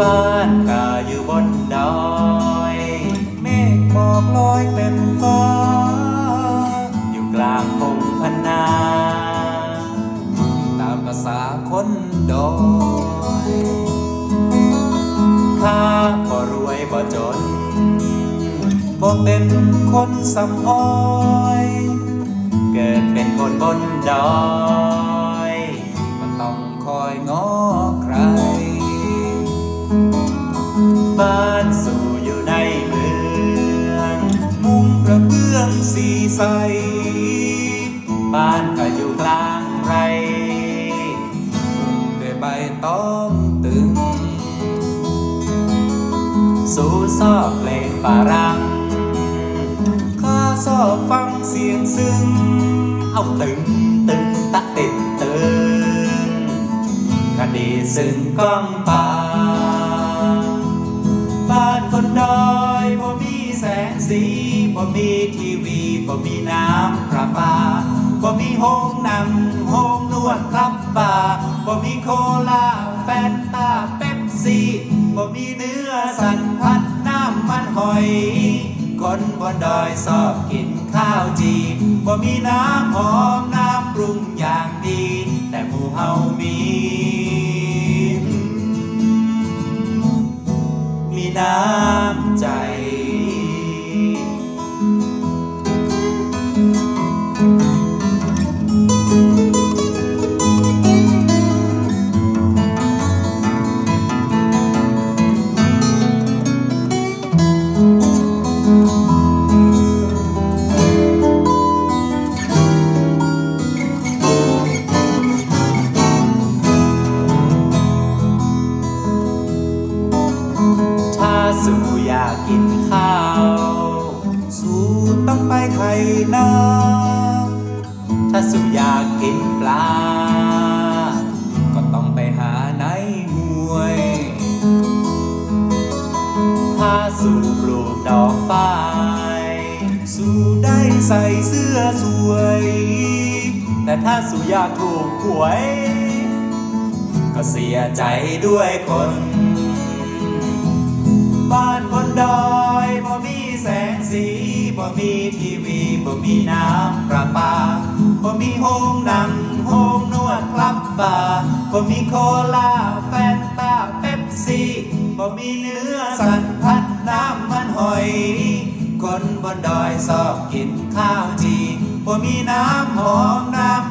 บ้านข้าอยู่บนดอยเมฆหมอกลอยเต็มฟ้าอยู่กลางพงพนา ตามภาษาคนดอยข้าบ่รวยบ่จนบ่เป็นคนสำอ้อย เกิดเป็นคนบนดอย ใส บ้านก็อยู่กลางไรมุงด้วยใบตองตึง สู่ซอกเพลงฝรั่งข้าชอบฟังเสียงซึ้ง เอาตึงตึงตะติดตึงคดีซึ้งก้องป่าบ้านคนดอยบ่มีแสงสี มีทีวีบ่มีน้ำประปาบ่มีห้องนั่งห้องนวดครับบาร์บ่มีโคลาแฟนตาเป๊ปซี่บ่มีเนื้อสันพัดน้ำมันหอย คนบนดอยชอบกินข้าวจีบ่มีน้ำหอมน้ำปรุงอย่างดี แต่หมู่เฮามี มีน้ำ กินข้าว สู่ต้องไปไทยนาถ้าสู่อยากกินปลา ก็ต้องไปหาในห้วย ถ้าสู่ปลูกดอกฟ้าย สู่ได้ใส่เสื้อสวย แต่ถ้าสู่อยากถูกหวย ก็เสียใจด้วยคน บ้านบนดอยบ่มีแสงสีบ่มีทีวีบ่มีน้ำประปาบ่มีห้องนั่งห้องนวดคลับบาร์บ่มีโคลาแฟนตาเป๊ปซี่บ่มีเนื้อสันพัดน้ำมันหอย คนบนดอยชอบกินข้าวจีบ่มีน้ำหอมน้ำ